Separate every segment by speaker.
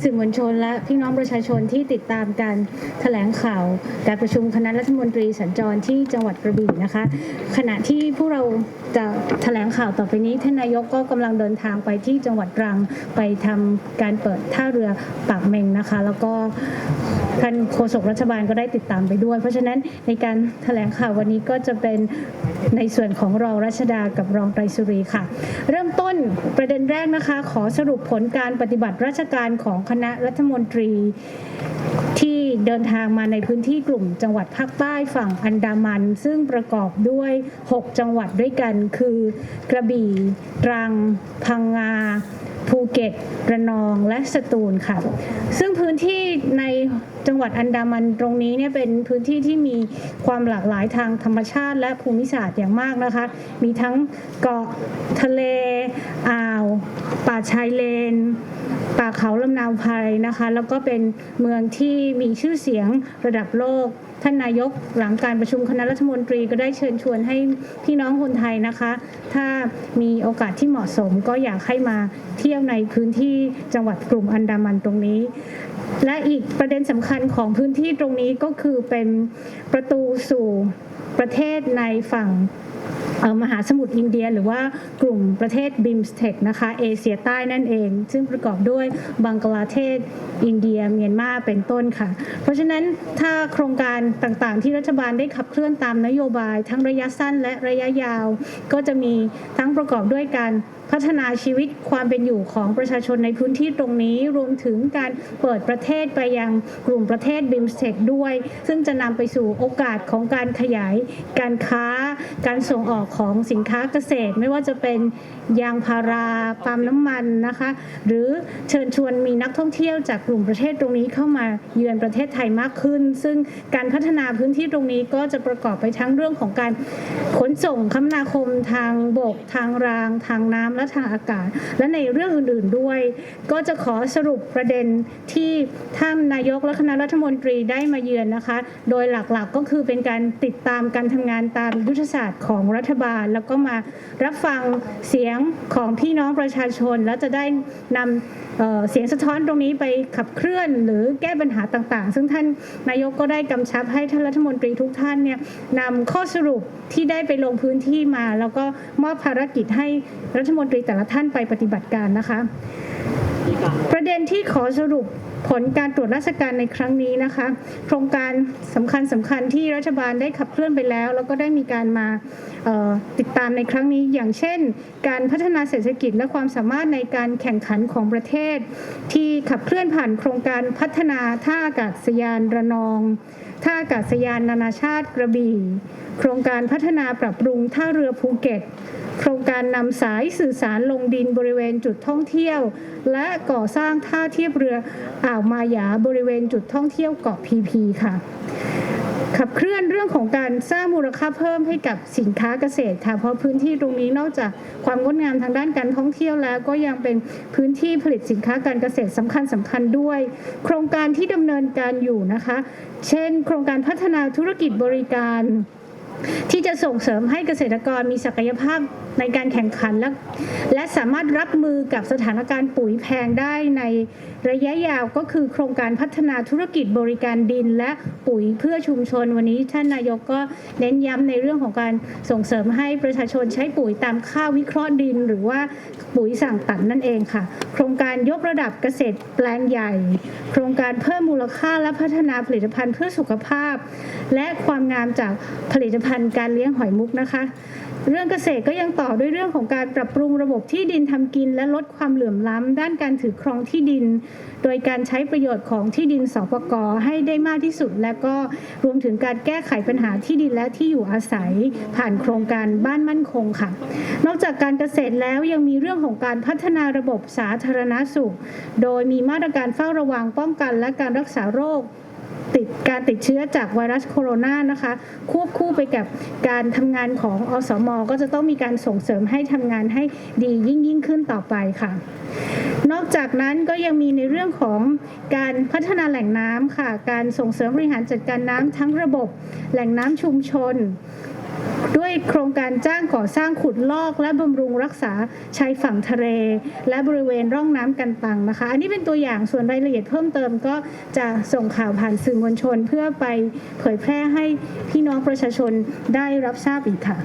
Speaker 1: Sí, มวลชนและพี่น้องประชาชนที่ติดตามการแถลงข่าว การประชุมคณะรัฐมนตรีสัญจรที่จังหวัดกระบี่นะคะ ขณะที่พวกเราจะแถลงข่าวต่อไปนี้ท่านนายกก็กำลังเดินทางไปที่จังหวัดตรังไปทำการเปิดท่าเรือปากเมงนะคะ แล้วก็ท่านโฆษกรัฐบาลก็ได้ติดตามไปด้วย เพราะฉะนั้นในการแถลงข่าววันนี้ก็จะเป็นในส่วนของรองรัชดากับรองไตรสุรีค่ะ เริ่มต้นประเด็นแรกนะคะ ขอสรุปผลการปฏิบัติราชการของคณะรัฐมนตรี ที่เดินทางมาในพื้นที่กลุ่มจังหวัดภาคใต้ฝั่งอันดามัน ซึ่งประกอบด้วย 6 จังหวัดด้วยกัน คือกระบี่ตรัง พังงาภูเก็ตระนองและสตูลค่ะ ซึ่งพื้นที่ใน จังหวัดอันดามันตรงนี้เนี่ยเป็นพื้นที่ที่มีความหลากหลายทางธรรมชาติ และภูมิศาสตร์อย่างมากนะคะ มีทั้งเกาะทะเลอ่าว ป่าชายเลนป่าเขาลำนาวไพรนะคะ แล้วก็เป็นเมืองที่มีชื่อเสียงระดับโลก ท่านนายกหลังการประชุมคณะรัฐมนตรีก็ได้เชิญชวนให้พี่น้องคนไทยนะคะ ถ้ามีโอกาสที่เหมาะสมก็อยากให้มาเที่ยวในพื้นที่จังหวัดกลุ่มอันดามันตรงนี้ และอีกประเด็นสำคัญของพื้นที่ตรงนี้ก็คือเป็นประตูสู่ประเทศในฝั่ง มหาสมุทรอินเดีย หรือว่ากลุ่มประเทศบิมสเทคนะคะเอเชียใต้นั่นเอง ซึ่งประกอบด้วยบังกลาเทศ อินเดีย เมียนมาเป็นต้นค่ะ เพราะฉะนั้นถ้าโครงการต่างๆ ที่รัฐบาลได้ขับเคลื่อนตามนโยบาย ทั้งระยะสั้นและระยะยาว ก็จะมีทั้งประกอบด้วยการ พัฒนาชีวิตความเป็นอยู่ของประชาชนในพื้นที่ตรงนี้ รวมถึงการเปิดประเทศไปยังกลุ่มประเทศบิมสเทคด้วย ซึ่งจะนำไปสู่โอกาสของการขยาย การค้า การส่งออกของสินค้าเกษตร ไม่ว่าจะเป็น ยางพาราปาล์มน้ำมันนะคะ หรือเชิญชวนมีนักท่องเที่ยวจากกลุ่มประเทศตรงนี้เข้ามาเยือนประเทศไทยมากขึ้น ซึ่งการพัฒนาพื้นที่ตรงนี้ก็จะประกอบไปทั้งเรื่องของการขนส่งคมนาคมทางบก ทางราง ทางน้ำและทางอากาศ และในเรื่องอื่นๆด้วย ก็จะขอสรุปประเด็นที่ท่านนายกและคณะรัฐมนตรีได้มาเยือนนะคะ โดยหลักๆก็คือเป็นการติดตามการทำงานตามยุทธศาสตร์ของรัฐบาล แล้วก็มารับฟังเสียงของพี่น้องประชาชน แล้วจะได้นำเเสียงสะท้อนตรงนี้ไปขับเคลื่อน หรือแก้ปัญหาต่างๆ ซึ่งท่านนายกก็ได้กำชับให้ท่านรัฐมนตรีทุกท่านเนี่ยนำข้อสรุปที่ได้ไปลงพื้นที่มา แล้วก็มอบภารกิจให้รัฐมนตรีแต่ละท่านไปปฏิบัติการนะคะ ประเด็นที่ขอสรุปผลการตรวจราชการในครั้งนี้นะคะ โครงการสำคัญสำคัญที่รัฐบาลได้ขับเคลื่อนไปแล้ว แล้วก็ได้มีการมาติดตามในครั้งนี้ อย่างเช่น การพัฒนาเศรษฐกิจและความสามารถในการแข่งขันของประเทศ ที่ขับเคลื่อนผ่านโครงการพัฒนาท่าอากาศยานระนอง ท่าอากาศยานนานาชาติกระบี่ โครงการพัฒนาปรับปรุงท่าเรือภูเก็ต โครงการนำสายสื่อสารลงดินบริเวณจุดท่องเที่ยว และก่อสร้างท่าเทียบเรืออ่าวมาหยาบริเวณจุดท่องเที่ยวเกาะพีพีค่ะ ขับเคลื่อนเรื่องของการสร้างมูลค่าเพิ่มให้กับสินค้าเกษตรค่ะเพราะพื้นที่ตรงนี้นอกจากความงดงามทางด้านการท่องเที่ยวแล้ว ก็ยังเป็นพื้นที่ผลิตสินค้าการเกษตรสำคัญสำคัญด้วย โครงการที่ดำเนินการอยู่นะคะ เช่น โครงการพัฒนาธุรกิจบริการ ที่จะส่งเสริมให้เกษตรกรมีศักยภาพในการแข่งขัน และและสามารถรับมือกับสถานการณ์ปุ๋ยแพงได้ในระยะยาวก็คือโครงการพัฒนาธุรกิจบริการดิน และปุ๋ยเพื่อชุมชนวันนี้ท่านนายกก็เน้นย้ำในเรื่องของการส่งเสริมให้ประชาชนใช้ปุ๋ยตามค่าวิเคราะห์ดิน หรือว่าปุ๋ยสั่งตัดนั่นเองค่ะ โครงการยกระดับเกษตรแปลงใหญ่ โครงการเพิ่มมูลค่าและพัฒนาผลิตภัณฑ์เพื่อสุขภาพ และความงามจากผลิตภัณฑ์การเลี้ยงหอยมุกนะคะ เรื่องเกษตรก็ยังต่อด้วยเรื่องของการปรับปรุงระบบที่ดินทำกิน และลดความเหลื่อมล้ำด้านการถือครองที่ดิน โดยการใช้ประโยชน์ของที่ดินสปกให้ได้มากที่สุด และก็รวมถึงการแก้ไขปัญหาที่ดินและที่อยู่อาศัย ผ่านโครงการบ้านมั่นคงค่ะ นอกจากการเกษตรแล้วยังมีเรื่องของการพัฒนาระบบสาธารณสุข โดยมีมาตรการเฝ้าระวังป้องกันและการรักษาโรค ติดการติดเชื้อจากไวรัสโคโรนานะคะ ควบคู่ไปกับการทำงานของอสม ก็จะต้องมีการส่งเสริมให้ทำงานให้ดียิ่งยิ่งขึ้นต่อไปค่ะ นอกจากนั้นก็ยังมีในเรื่องของการพัฒนาแหล่งน้ำค่ะ การส่งเสริมบริหารจัดการน้ำทั้งระบบ แหล่งน้ำชุมชน ด้วยโครงการจ้างก่อสร้างขุดลอก และบำรุงรักษาชายฝั่งทะเล และบริเวณร่องน้ำกันตังนะคะ อันนี้เป็นตัวอย่างส่วนรายละเอียดเพิ่มเติมก็จะส่งข่าวผ่านสื่อมวลชน เพื่อไปเผยแพร่ให้พี่น้องประชาชนได้รับทราบอีกค่ะ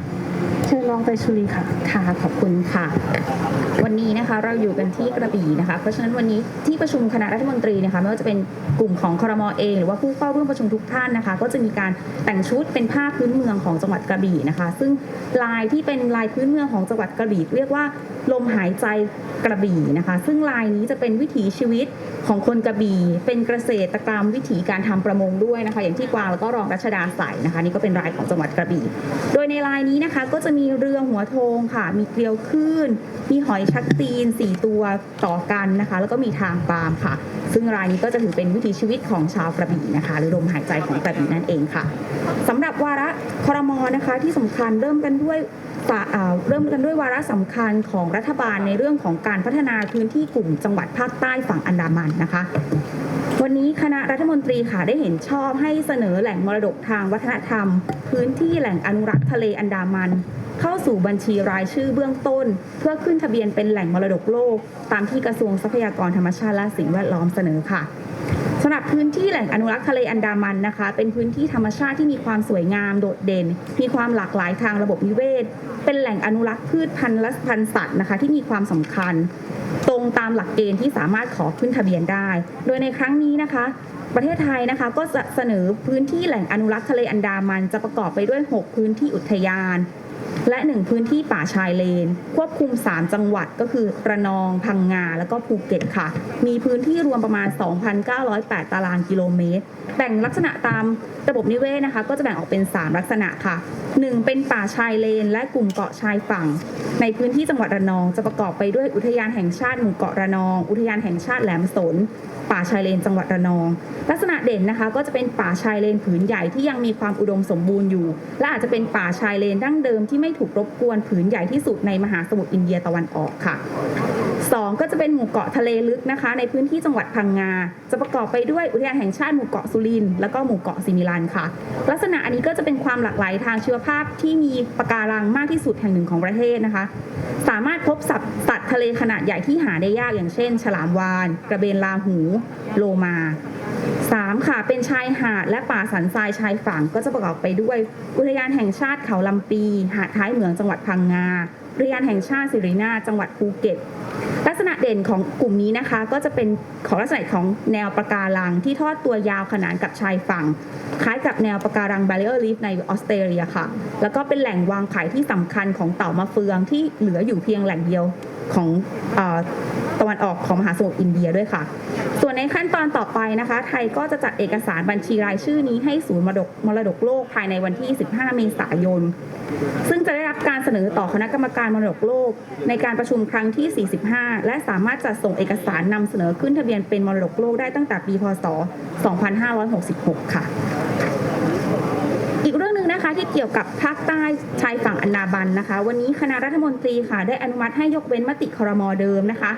Speaker 1: เชิญรองไตรสุรีค่ะ
Speaker 2: ค่ะขอบคุณค่ะ วันนี้นะคะเราอยู่กันที่กระบี่นะคะ เพราะฉะนั้นวันนี้ที่ประชุมคณะรัฐมนตรีนะคะไม่ว่าจะเป็นกลุ่มของครมเองหรือว่าผู้เข้าร่วมประชุมทุกท่านนะคะ ก็จะมีการแต่งชุดเป็นผ้าพื้นเมืองของจังหวัดกระบี่นะคะ ซึ่งลายที่เป็นลายพื้นเมืองของจังหวัดกระบี่เรียกว่าลมหายใจกระบี่นะคะ ซึ่งลายนี้จะเป็นวิถีชีวิตของคนกระบี่ เป็นเกษตรกรรมวิถีการทำประมงด้วยนะคะ อย่างที่กวางแล้วก็รองรัชดาใส่นะคะ นี่ก็เป็นลายของจังหวัดกระบี่ โดยในลายนี้นะคะก็จะมีเรือหัวโทงค่ะ มีเกลียวคลื่น มีหอยชักตีน 4 ตัวต่อกันนะคะ แล้วก็มีทางปาล์มค่ะ ซึ่งรายนี้ก็จะถือเป็นวิถีชีวิตของชาวกระบี่นะคะ หรือลมหายใจของกระบี่นั่นเองค่ะสำหรับวาระครมนะคะที่สำคัญเริ่มกันด้วยเริ่มกันด้วยวาระสำคัญของรัฐบาลในเรื่องของการพัฒนาพื้นที่กลุ่มจังหวัดภาคใต้ฝั่งอันดามันนะคะ วันนี้คณะรัฐมนตรีค่ะได้เห็นชอบให้เสนอแหล่งมรดกทางวัฒนธรรม พื้นที่แหล่งอนุรักษ์ทะเลอันดามัน เข้าสู่บัญชีรายชื่อเบื้องต้น เพื่อขึ้นทะเบียนเป็นแหล่งมรดกโลก ตามที่กระทรวงทรัพยากรธรรมชาติและสิ่งแวดล้อมเสนอค่ะ สำหรับพื้นที่แหล่งอนุรักษ์ทะเลอันดามันนะคะ เป็นพื้นที่ธรรมชาติที่มีความสวยงามโดดเด่น มีความหลากหลายทางระบบนิเวศ เป็นแหล่งอนุรักษ์พืชพันธุ์และพันธุ์สัตว์นะคะ ที่มีความสำคัญ ตรงตามหลักเกณฑ์ที่สามารถขอขึ้นทะเบียนได้ โดยในครั้งนี้นะคะ ประเทศไทยนะคะก็จะเสนอพื้นที่แหล่งอนุรักษ์ทะเลอันดามันจะประกอบไปด้วย 6 พื้นที่อุทยาน และ 1 พื้นที่ป่าชายเลน ควบคุม 3 จังหวัดก็คือระนองพังงา แล้วก็ภูเก็ตค่ะ มีพื้นที่รวมประมาณ 2,908 ตารางกิโลเมตร แบ่งลักษณะตามระบบนิเวศนะคะ ก็จะแบ่งออกเป็น 3 ลักษณะค่ะ 1 เป็นป่าชายเลน และกลุ่มเกาะชายฝั่ง ในพื้นที่จังหวัดระนองจะประกอบไปด้วยอุทยานแห่งชาติหมู่เกาะระนอง อุทยานแห่งชาติแหลมสน ป่าชายเลนจังหวัดระนอง ลักษณะเด่นนะคะก็จะเป็นป่าชายเลนผืนใหญ่ที่ยังมีความอุดมสมบูรณ์อยู่ และอาจจะเป็นป่าชายเลนดั้งเดิมที่ไม่ถูกรบกวนผืนใหญ่ที่สุดในมหาสมุทรอินเดียตะวันออกค่ะสองก็จะเป็นหมู่เกาะทะเลลึกนะคะ ในพื้นที่จังหวัดพังงา จะประกอบไปด้วยอุทยานแห่งชาติหมู่เกาะสุรินทร์แล้วก็หมู่เกาะสิมิลันค่ะ ลักษณะอันนี้ก็จะเป็นความหลากหลายทางชีวภาพที่มีปะการังมากที่สุดแห่งหนึ่งของประเทศนะคะ สามารถพบสัตว์สัตว์ทะเลขนาดใหญ่ที่หาได้ยากอย่างเช่น ฉลามวาฬกระเบนลาหูโลมา 3 ค่ะ เป็นชายหาดและป่าสันทรายชายฝั่งก็จะประกอบไปด้วย อุทยานแห่งชาติเขาลำปี หาดท้ายเหมืองจังหวัดพังงา อุทยานแห่งชาติสิรินาจังหวัดภูเก็ต ลักษณะเด่นของกลุ่มนี้นะคะ ก็จะเป็นของลักษณะของแนวปะการังที่ทอดตัวยาวขนานกับชายฝั่ง คล้ายกับแนวปะการัง barrier reef ในออสเตรเลียค่ะ แล้วก็เป็นแหล่งวางไข่ที่สำคัญของเต่ามะเฟืองที่เหลืออยู่เพียงแหล่งเดียวของอ ตะวันออกของมหาสมุทรอินเดียด้วยค่ะ ส่วนในขั้นตอนต่อไปนะคะ ไทยก็จะจัดเอกสารบัญชีรายชื่อนี้ให้ศูนย์มรดกมรดกโลกภายในวันที่ 15 เมษายน ซึ่งจะได้รับการเสนอต่อคณะกรรมการมรดกโลก ในการประชุมครั้งที่ 45 และสามารถจัดส่งเอกสารนำเสนอขึ้นทะเบียนเป็นมรดกโลกได้ตั้งแต่ปี พศ 2566 ค่ะ อีกเรื่องหนึ่งนะคะ ที่เกี่ยวกับภาคใต้ชายฝั่งอันดามันนะคะ วันนี้คณะรัฐมนตรีค่ะ ได้อนุมัติให้ยกเว้นมติครมเดิมนะคะ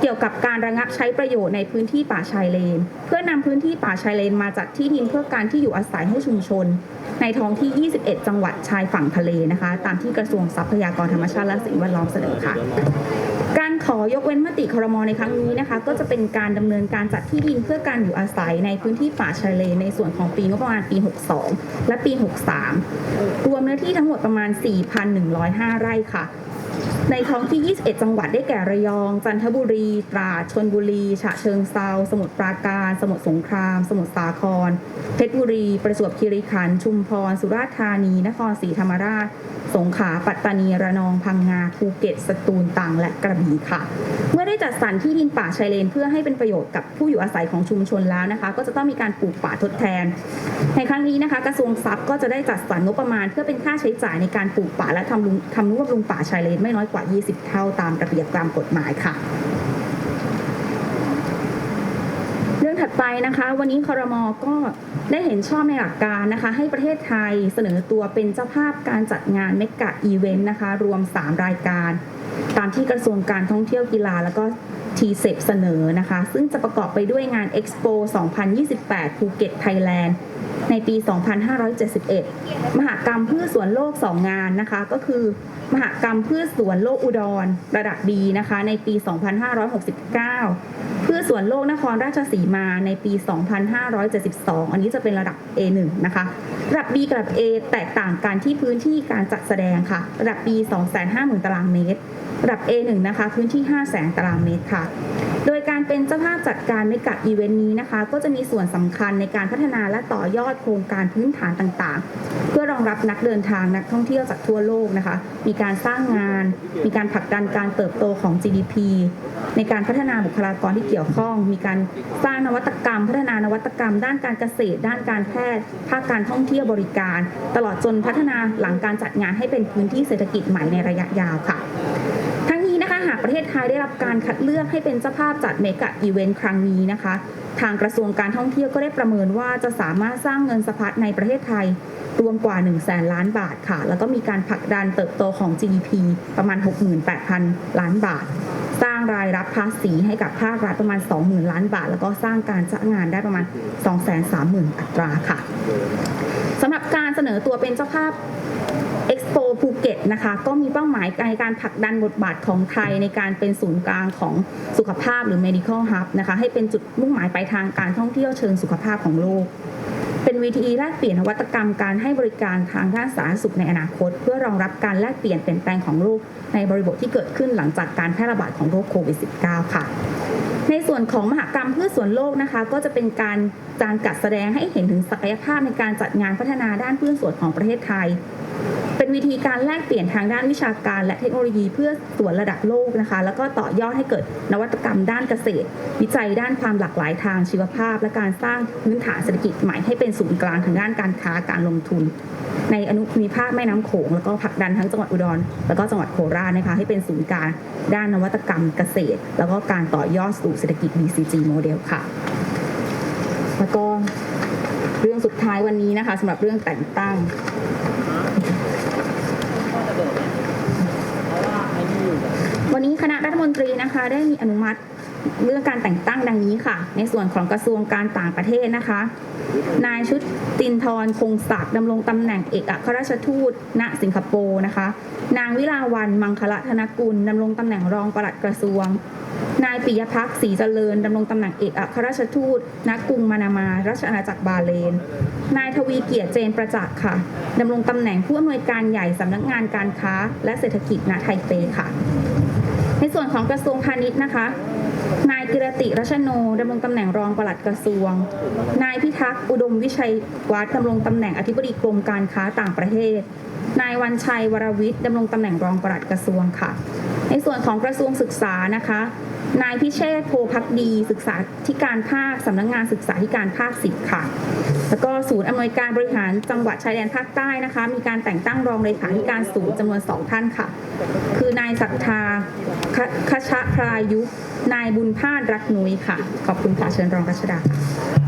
Speaker 2: เกี่ยวกับการระงับใช้ประโยชน์ในพื้นที่ป่าชายเลน เพื่อนำพื้นที่ป่าชายเลนมาจัดที่ดินเพื่อการที่อยู่อาศัยให้ชุมชน ในท้องที่ 21 จังหวัดชายฝั่งทะเลนะคะ ตามที่กระทรวงทรัพยากรธรรมชาติและสิ่งแวดล้อมเสนอค่ะการ อยกเว้นมติครมในครั้งนี้นะคะ ก็จะเป็นการดำเนินการจัดที่ดินเพื่อการอยู่อาศัยในพื้นที่ป่าชายเลนในส่วนของปีงบประมาณปี 62 และปี 63 รวมเนื้อที่ทั้งหมดประมาณ 4,105 ไร่ค่ะ ในท้องที่ 21 จังหวัดได้แก่ระยอง จันทบุรี ตราด ชนบุรี ฉะเชิงเซา สมุทรปราการ สมุทรสงคราม สมุทรสาคร เพชรบุรี ประจวบคีรีขันธ์ ชุมพร สุราษฎร์ธานี นครศรีธรรมราช สงขลา ปัตตานี ระนอง พังงา ภูเก็ต สตูล ตรัง และกระบี่ค่ะ เมื่อได้จัดสรรที่ดินป่าชายเลน เพื่อให้เป็นประโยชน์กับผู้อยู่อาศัยของชุมชนแล้วนะคะ ก็จะต้องมีการปลูกป่าทดแทน ในครั้งนี้นะคะ กระทรวงทรัพย์ก็จะได้จัดสรรงบประมาณ เพื่อเป็นค่าใช้จ่ายในการปลูกป่าและทำรุงทำนุบำรุงป่าชายเลนไม่น้อยกว่า20 เท่าตามระเบียบตามกฎหมายค่ะเรื่องถัดไปนะคะ วันนี้คอรมอก็ได้เห็นชอบในหลักการนะคะ ให้ประเทศไทยเสนอตัวเป็นเจ้าภาพการจัดงานเมกะอีเวนต์นะคะ รวม 3 รายการ ตามที่กระทรวงการท่องเที่ยวกีฬาแล้วก็ทีเซเสนอนะคะ ซึ่งจะประกอบไปด้วยงาน Expo 2028 ภูเก็ตไทยแลนด์ ในปี 2571 มหกรรมพืชสวนโลก 2 งานนะคะ ก็คือ มหกรรมพืชสวนโลกอุดร ระดับ B นะคะ ในปี 2569 พืชสวนโลกนครราชสีมาในปี 2572 อันนี้จะเป็นระดับ A1 นะคะ ระดับ B กับระดับ A แตกต่างกันที่พื้นที่การจัดแสดงค่ะ ระดับ B 250,000 ตารางเมตร ระดับ A1 นะคะ พื้นที่ 500,000 ตารางเมตรค่ะ โดยการ เป็นเจ้าภาพจัดการเมกะอีเวนต์นี้นะคะ ก็จะมีส่วนสำคัญในการพัฒนาและต่อยอดโครงการพื้นฐานต่างๆ เพื่อรองรับนักเดินทางนักท่องเที่ยวจากทั่วโลกนะคะ มีการสร้างงาน มีการผลักดันการเติบโตของ GDP ในการพัฒนาบุคลากรที่เกี่ยวข้อง มีการสร้างนวัตกรรม พัฒนานวัตกรรม ด้านการเกษตร ด้านการแพทย์ ภาคการท่องเที่ยวบริการ ตลอดจนพัฒนาหลังการจัดงานให้เป็นพื้นที่เศรษฐกิจใหม่ในระยะยาวค่ะ หากประเทศไทยได้รับการคัดเลือกให้เป็นเจ้าภาพจัดเมกะอีเวนต์ครั้งนี้นะคะ ทางกระทรวงการท่องเที่ยวก็ได้ประเมินว่าจะสามารถสร้างเงินสะพัดในประเทศไทยรวมกว่า 1 0 0 0 0แสนล้านบาทค่ะ แล้วก็มีการผลักดันเติบโตของ GDP ประมาณ 68,000 ล้านบาท สร้างรายรับภาษีให้กับภาครัฐประมาณ 20,000 ล้านบาท แล้วก็สร้างการจ้างงานได้ประมาณ 230,000 อัตราค่ะสำหรับการเสนอตัวเป็นเจ้าภาพ Expo เก็ตนะคะก็มีเป้าหมายในการผลักดันบทบาทของไทยในการเป็นศูนย์กลางของสุขภาพหรือ medical hub นะคะให้เป็นจุดมุ่งหมายปลายทางการท่องเที่ยวเชิงสุขภาพของโลก เป็นเวทีแลกเปลี่ยนนวัตกรรมการให้บริการทางด้านสาธารณสุขในอนาคต เพื่อรองรับการแลกเปลี่ยนเปลี่ยนแปลงของโลกในบริบทที่เกิดขึ้นหลังจากการแพร่ระบาดของโรคโควิด -19 ค่ะ ในส่วนของมหกรรมพืชสวนโลกนะคะ ก็จะเป็นการการจัดแสดงให้เห็นถึงศักยภาพในการจัดงานพัฒนาด้านพืชสวนของประเทศไทย เป็นวิธีการแลกเปลี่ยนทางด้านวิชาการ และเทคโนโลยีเพื่อสวนระดับโลกนะคะ แล้วก็ต่อยอดให้เกิดนวัตกรรมด้านเกษตร วิจัยด้านความหลากหลายทางชีวภาพ และการสร้างพื้นฐานเศรษฐกิจใหม่ให้เป็นศูนย์กลางทางด้านการค้าการลงทุน ในอนุภูมิภาคแม่น้ำโขงแล้วก็ผลักดันทั้งจังหวัดอุดร แล้วก็จังหวัดโคราชนะคะให้เป็นศูนย์กลางด้านนวัตกรรมเกษตร แล้วก็การต่อยอดสู่เศรษฐกิจ BCG โมเดลค่ะ แล้วก็เรื่องสุดท้ายวันนี้นะคะสำหรับเรื่องแต่งตั้งวันนี้คณะรัฐมนตรีนะคะได้มีอนุมัติ เรื่องการแต่งตั้งดังนี้ค่ะ ในส่วนของกระทรวงการต่างประเทศนะคะ นายชุดตินทรคงศักดิ์ดำรงตำแหน่งเอกอัครราชทูต ณ สิงคโปร์นะคะ นางวิลาวันมังคละธนกุลดำรงตำแหน่งรองปลัดกระทรวง นายปิยพักษ์ศรีเจริญดำรงตำแหน่งเอกอัครราชทูต ณ กรุงมานามา ราชอาณาจักรบาเลน นายทวีเกียรติเจนประจักษ์ค่ะดำรงตำแหน่งผู้อำนวยการใหญ่สำนักงานการค้า และเศรษฐกิจณไทเปค่ะ ส่วนของกระทรวงพาณิชย์นะคะ นายกิรติรัชโนดำรงตำแหน่งรองปลัดกระทรวง นายพิทักษ์อุดมวิชัยวัฒน์ดำรงตำแหน่งอธิบดีกรมการค้าต่างประเทศ นายวันชัยวรวิทย์ดำรงตำแหน่งรองปลัดกระทรวงค่ะ ในส่วนของกระทรวงศึกษานะคะ นายพิเชษโพพักดีศึกษาธิการภาคสำนักงานศึกษาธิการภาคสิบค่ะ แล้วก็ศูนย์อำนวยการบริหารจังหวัดชายแดนภาคใต้นะคะ มีการแต่งตั้งรองเลขาธิการศูนย์จำนวนสองท่านค่ะ คือนายศรัทธาคชะพรายุกต์นายบุญพาดรักนุ้ยค่ะ ขอบคุณค่ะเชิญรองรัชดาค่ะ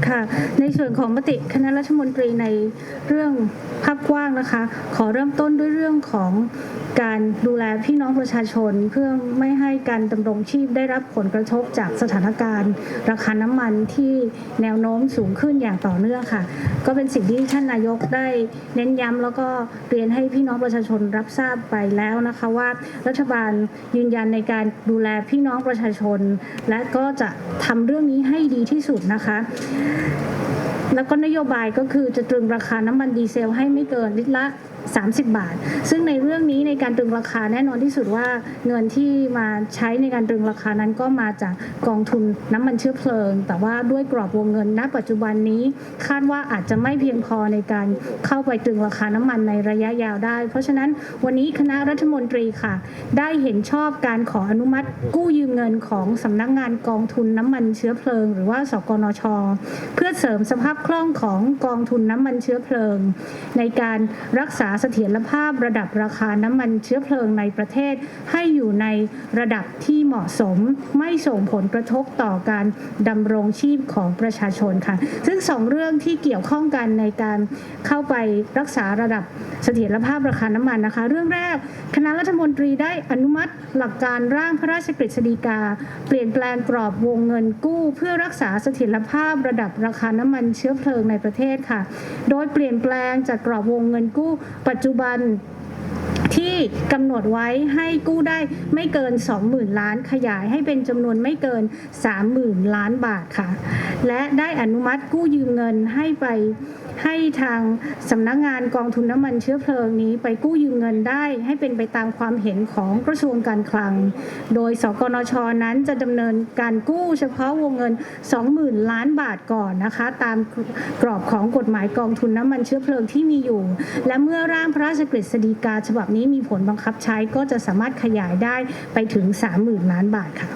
Speaker 1: ค่ะ ในส่วนของมติคณะรัฐมนตรีในเรื่องภาพกว้างนะคะ ขอเริ่มต้นด้วยเรื่องของการดูแลพี่น้องประชาชนเพื่อไม่ให้การดำรงชีพได้รับผลกระทบจากสถานการณ์ ราคาน้ำมันที่แนวโน้มสูงขึ้นอย่างต่อเนื่องค่ะก็เป็นสิ่งที่ท่านนายกได้เน้นย้ำแล้วก็เรียนให้พี่น้องประชาชนรับทราบไปแล้วนะคะว่ารัฐบาลยืนยันในการดูแลพี่น้องประชาชน และก็จะทำเรื่องนี้ให้ดีที่สุดนะคะแล้วก็นโยบายก็คือจะตรึงราคาน้ำมันดีเซลให้ไม่เกินลิตรละ 30 บาท ซึ่งในเรื่องนี้ในการตรึงราคาแน่นอนที่สุดว่าเงินที่มาใช้ในการตรึงราคานั้นก็มาจากกองทุนน้ำมันเชื้อเพลิง แต่ว่าด้วยกรอบวงเงินณ ปัจจุบันนี้คาดว่าอาจจะไม่เพียงพอในการเข้าไปตรึงราคาน้ำมันในระยะยาวได้ เพราะฉะนั้นวันนี้คณะรัฐมนตรีค่ะ ได้เห็นชอบการขออนุมัติ กู้ยืมเงินของสำนักงานกองทุนน้ำมันเชื้อเพลิง หรือว่าสกนช เพื่อเสริมสภาพคล่องของกองทุนน้ำมันเชื้อเพลิง ในการรักษาาเสถียรภาพระดับราคาน้ำมันเชื้อเพลิงในประเทศ ให้อยู่ในระดับที่เหมาะสมไม่ส่งผลกระทบต่อการดำรงชีพของประชาชนค่ะ ซึ่งสองเรื่องที่เกี่ยวข้องกันในการเข้าไปรักษาระดับ เสถียรภาพราคาน้ำมันนะคะ เรื่องแรก คณะรัฐมนตรีได้อนุมัติหลักการร่างพระราชกฤษฎีกา เปลี่ยนแปลงกรอบวงเงินกู้ เพื่อรักษาเสถียรภาพระดับราคาน้ำมันเชื้อเพลิงในประเทศค่ะ โดยเปลี่ยนแปลงจากกรอบวงเงินกู้ ปัจจุบันที่กำหนดไว้ให้กู้ได้ไม่เกิน 20,000 ล้านขยายให้เป็นจำนวนไม่เกิน 30,000 ล้านบาทค่ะ และได้อนุมัติกู้ยืมเงินให้ไป ให้ทางสำนักงานกองทุนน้ำมันเชื้อเพลิงนี้ไปกู้ยืมเงินได้ ให้เป็นไปตามความเห็นของกระทรวงการคลัง โดยสกนชนั้นจะดำเนินการกู้เฉพาะวงเงิน 20,000 ล้านบาทก่อนนะคะ ตามกรอบของกฎหมายกองทุนน้ำมันเชื้อเพลิงที่มีอยู่ และเมื่อร่างพระราชกฤษฎีกาฉบับนี้มีผลบังคับใช้ก็จะสามารถขยายได้ไปถึง 30,000 ล้านบาทค่ะ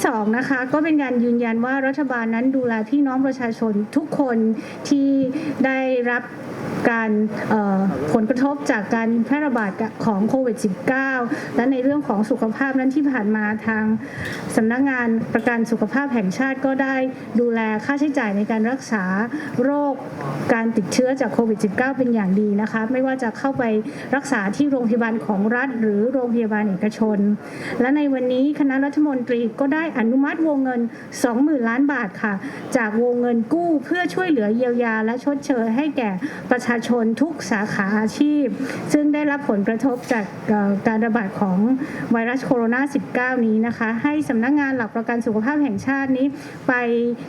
Speaker 1: เรื่องที่สองนะคะก็เป็นการยืนยันว่ารัฐบาลนั้นดูแลพี่น้องประชาชนทุกคนที่ได้รับ การผลกระทบจากการแพร่ระบาดของโควิด -19 และในเรื่องของสุขภาพนั้นที่ผ่านมาทางสำนักงานประกันสุขภาพแห่งชาติก็ได้ดูแลค่าใช้จ่ายในการรักษาโรคการติดเชื้อจากโควิด -19 เป็นอย่างดีนะคะไม่ว่าจะเข้าไปรักษาที่โรงพยาบาลของรัฐ หรือโรงพยาบาลเอกชน และในวันนี้คณะรัฐมนตรีก็ได้อนุมัติวงเงิน 20,000 ล้านบาทค่ะ จากวงเงินกู้เพื่อช่วยเหลือเยียวยาและชดเชยให้แก่ประชาชนทุกสาขาอาชีพ ซึ่งได้รับผลกระทบจากการระบาดของไวรัสโคโรนา 19 นี้นะคะ ให้สำนักงานหลักประกันสุขภาพแห่งชาตินี้ ไป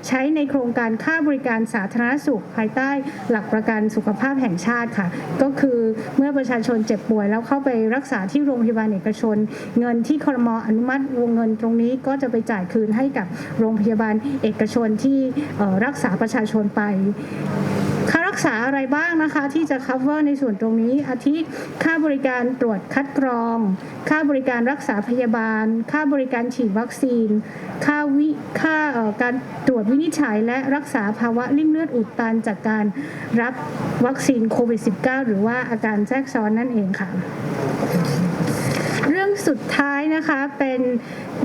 Speaker 1: ใช้ในโครงการค่าบริการสาธารณสุข ภายใต้หลักประกันสุขภาพแห่งชาติค่ะ ก็คือเมื่อประชาชนเจ็บป่วย แล้วเข้าไปรักษาที่โรงพยาบาลเอกชน เงินที่ครมอนุมัติวงเงินตรงนี้ก็จะไปจ่ายคืนให้กับโรงพยาบาลเอกชนที่รักษาประชาชนไปค่ารักษาอะไรบ้างนะคะ ที่จะ cover ในส่วนตรงนี้ อาทิค่าบริการตรวจคัดกรอง ค่าบริการรักษาพยาบาล ค่าบริการฉีดวัคซีน ค่าวิค่าการตรวจวินิจฉัย และรักษาภาวะริ่มเลือดอุดตันจากการรับวัคซีนโควิด -19 หรือว่าอาการแทรกซ้อนนั่นเองค่ะ สุดท้ายนะคะเป็น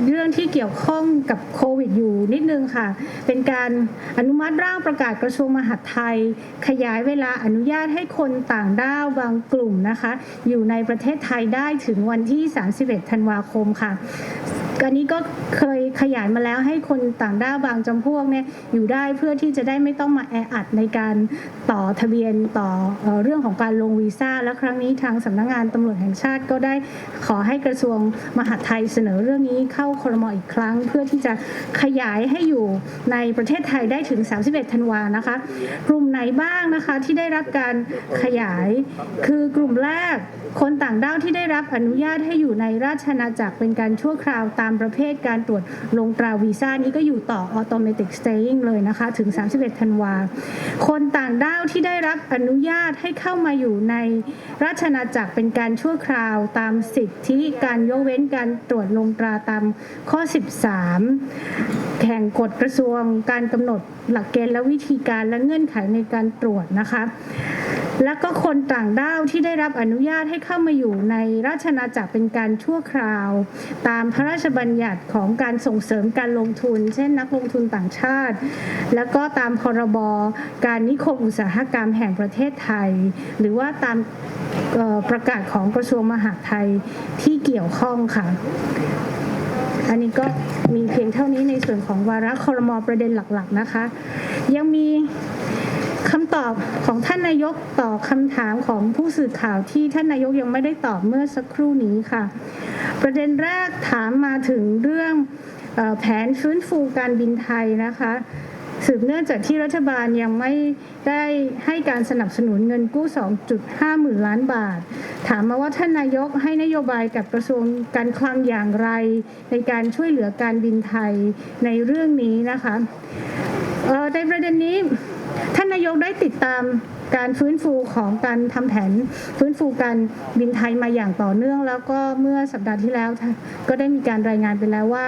Speaker 1: เรื่องที่เกี่ยวข้องกับโควิดอยู่นิดนึงค่ะ เป็นการอนุมัติร่างประกาศกระทรวงมหาดไทย ขยายเวลาอนุญาตให้คนต่างด้าวบางกลุ่มนะคะ อยู่ในประเทศไทยได้ถึงวันที่ 31 ธันวาคมค่ะ อันนี้ก็เคยขยายมาแล้วให้คนต่างด้าวบางจำพวกเนี่ยอยู่ได้เพื่อที่จะได้ไม่ต้องมาแออัดในการต่อทะเบียนต่อเรื่องของการลงวีซ่า และครั้งนี้ทางสำนักงานตำรวจแห่งชาติก็ได้ขอให้กระทรวงมหาดไทยเสนอเรื่องนี้เข้าครมอีกครั้ง เพื่อที่จะขยายให้อยู่ในประเทศไทยได้ถึง 31 ธันวานะคะกลุ่มไหนบ้างนะคะที่ได้รับการขยาย คือกลุ่มแรกคนต่างด้าวที่ได้รับอนุญาตให้อยู่ในราชอาณาจักรเป็นการชั่วคราวตามามประเภทการตรวจลงตราวีซ่านี้ก็อยู่ต่อ automatic staying เลยนะคะถึง 31 ธันวา คนต่างด้าวที่ได้รับอนุญาตให้เข้ามาอยู่ในราชอาจักรเป็นการชั่วคราวตามสิทธิการยกเว้นการตรวจลงตราตามข้อ 13 แห่งกฎกระทรวงการกำหนดหลักเกณฑ์และวิธีการและเงื่อนไขในการตรวจนะคะและก็คนต่างด้าวที่ได้รับอนุญาตให้เข้ามาอยู่ในราชอาณาจักรเป็นการชั่วคราว ตามพระราชบัญญัติของการส่งเสริมการลงทุน เช่นนักลงทุนต่างชาติ แล้วก็ตามพรบการนิคมอุตสาหกรรมแห่งประเทศไทย หรือว่าตามประกาศของกระทรวงมหาดไทยที่เกี่ยวข้องค่ะอันนี้ก็มีเพียงเท่านี้ในส่วนของวาระคอรมอประเด็นหลักๆนะคะ ยังมีำตอบของท่านนายกต่อคำถามของผู้สื่อข่าวที่ท่านนายกยังไม่ได้ตอบเมื่อสักครู่นี้ค่ะ ประเด็นแรกถามมาถึงเรื่องแผนฟื้นฟูการบินไทยนะคะสืบเนื่องจากที่รัฐบาลยังไม่ได้ให้การสนับสนุนเงินกู้ 2.5 หมื่นล้านบาท ถามมาว่าท่านนายกให้นโยบายกับกระทรวงการคลังอย่างไร ในการช่วยเหลือการบินไทยในเรื่องนี้นะคะในประเด็นนี้านนายกได้ติดตาม การฟื้นฟูของการทำแผนฟื้นฟูการบินไทยมาอย่างต่อเนื่อง แล้วก็เมื่อสัปดาห์ที่แล้ว ก็ได้มีการรายงานไปแล้วว่า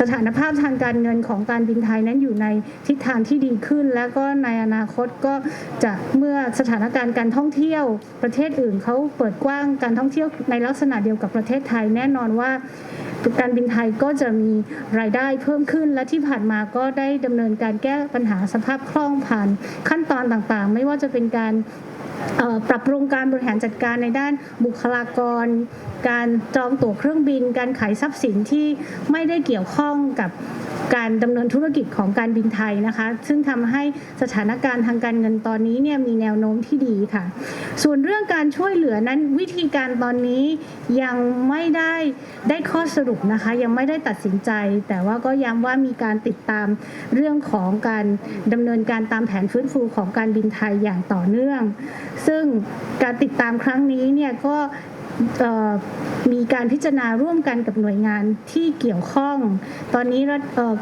Speaker 1: สถานภาพทางการเงินของการบินไทยนั้นอยู่ในทิศทางที่ดีขึ้น แล้วก็ในอนาคตก็จะเมื่อสถานการณ์การท่องเที่ยว ประเทศอื่นเขาเปิดกว้างการท่องเที่ยวในลักษณะเดียวกับประเทศไทยแน่นอนว่าการบินไทยก็จะมีรายได้เพิ่มขึ้น และที่ผ่านมาก็ได้ดำเนินการแก้ปัญหาสภาพคล่องผ่านขั้นตอนต่างๆ ไม่ว่าจะเป็นเป็นการปรับปรุงการบริหารจัดการในด้านบุคลากร การจองตั๋วเครื่องบิน การขายทรัพย์สินที่ไม่ได้เกี่ยวข้องกับการดำเนินธุรกิจของการบินไทยนะคะ ซึ่งทำให้สถานการณ์ทางการเงินตอนนี้เนี่ยมีแนวโน้มที่ดีค่ะ ส่วนเรื่องการช่วยเหลือนั้นวิธีการตอนนี้ยังไม่ได้ได้ข้อสรุปนะคะ ยังไม่ได้ตัดสินใจ แต่ว่าก็ย้ำว่ามีการติดตามเรื่องของการดำเนินการตามแผนฟื้นฟูของการบินไทยอย่างต่อเนื่อง ซึ่งการติดตามครั้งนี้เนี่ยก็ มีการพิจารณาร่วมกันกับหน่วยงานที่เกี่ยวข้อง ตอนนี้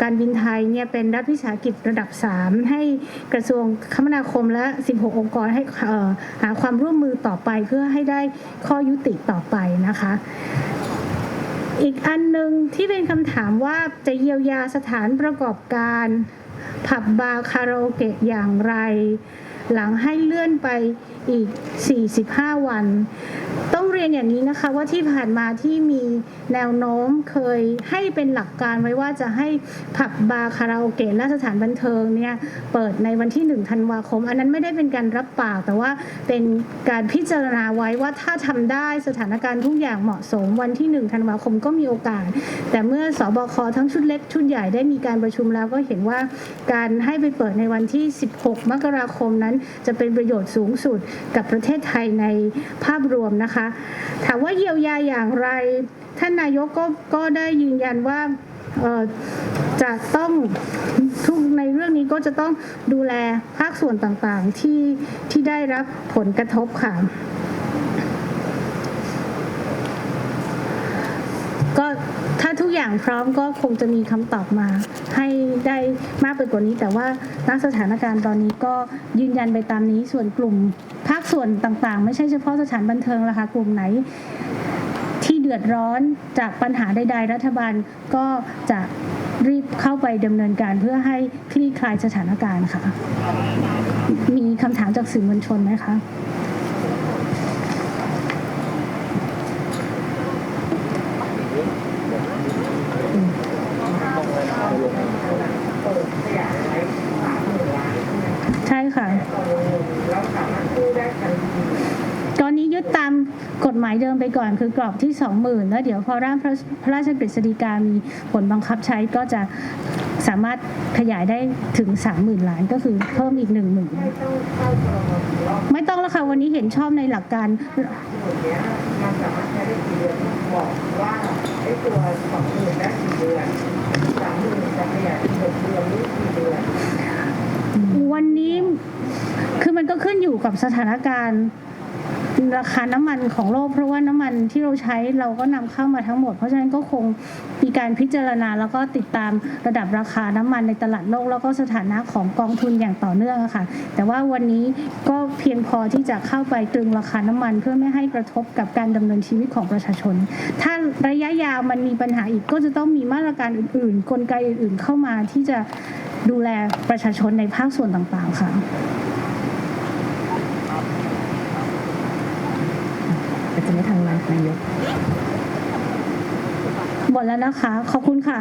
Speaker 1: การบินไทยเนี่ยเป็นรัฐวิสาหกิจระดับ 3 ให้กระทรวงคมนาคมและ 16 องค์กรให้หาความร่วมมือต่อไปเพื่อให้ได้ข้อยุติต่อไปนะคะอีกอันหนึ่งที่เป็นคำถามว่าจะเยียวยาสถานประกอบการผับบาร์คาราโอเกะอย่างไร หลังให้เลื่อนไปอีก 45 วัน เรียนอย่างนี้นะคะว่าที่ผ่านมาที่มีแนวโน้มเคยให้เป็นหลักการไว้ว่าจะให้ผับบาร์คาราโอเกะและสถานบันเทิงเนี่ยเปิดในวันที่1ธันวาคม อันนั้นไม่ได้เป็นการรับปากแต่ว่าเป็นการพิจารณาไว้ว่าถ้าทำได้สถานการณ์ทุกอย่างเหมาะสมวันที่ 1 ธันวาคมก็มีโอกาส แต่เมื่อสบคทั้งชุดเล็กชุดใหญ่ได้มีการประชุมแล้วก็เห็นว่าการให้ไปเปิดในวันที่ 16 มกราคมนั้นจะเป็นประโยชน์สูงสุดกับประเทศไทยในภาพรวมนะคะถามว่าเยียวยาอย่างไร ท่านนายกก็ก็ได้ยืนยันว่าจะต้องทุกในเรื่องนี้ก็จะต้องดูแลภาคส่วนต่างๆที่ที่ได้รับผลกระทบค่ะ ก็ถ้าทุกอย่างพร้อมก็คงจะมีคำตอบมาให้ได้มากไปกว่านี้ แต่ว่าณสถานการณ์ตอนนี้ก็ยืนยันไปตามนี้ส่วนกลุ่มภาคส่วนต่างๆ ไม่ใช่เฉพาะสถานบันเทิงละค่ะกลุ่มไหน ที่เดือดร้อนจากปัญหาใดๆ รัฐบาลก็จะรีบเข้าไปดำเนินการเพื่อให้คลี่คลายสถานการณ์ค่ะ มีคำถามจากสื่อมวลชนไหมคะ ใช่ค่ะ ตอนนี้ยึดตามกฎหมายเดิมไปก่อนคือกรอบที่ 20,000 แล้วเดี๋ยวพอร่างพระราชกฤษฎีกามีผลบังคับใช้ก็จะสามารถขยายได้ถึง 30,000 ล้านก็คือเพิ่มอีก 1 0,000 ไม่ต้องแล้วค่ะ วันนี้เห็นชอบในหลักการ
Speaker 3: สามารถใช้ได้กี่เดือนบอกว่าไอ้ตัวสองหมื่นได้กี่เดือนสามหมื่นจะขยายเป็นหกเดือนหรือกี่เดือน
Speaker 1: วันนี้คือมันก็ขึ้นอยู่กับสถานการณ์ ราคาน้ำมันของโลก เพราะว่าน้ำมันที่เราใช้เราก็นำเข้ามาทั้งหมด เพราะฉะนั้นก็คงมีการพิจารณาแล้วก็ติดตามระดับราคาน้ำมันในตลาดโลก แล้วก็สถานะของกองทุนอย่างต่อเนื่องค่ะ แต่ว่าวันนี้ก็เพียงพอที่จะเข้าไปตรึงราคาน้ำมัน เพื่อไม่ให้กระทบกับการดำเนินชีวิตของประชาชน ถ้าระยะยาวมันมีปัญหาอีกก็จะต้องมีมาตรการอื่นๆ กลไกอื่นๆเข้ามาที่จะดูแลประชาชนในภาคส่วนต่างๆค่ะ
Speaker 2: อาจจะไม่ทันนายก
Speaker 1: หมดแล้วนะคะ ขอบคุณค่ะ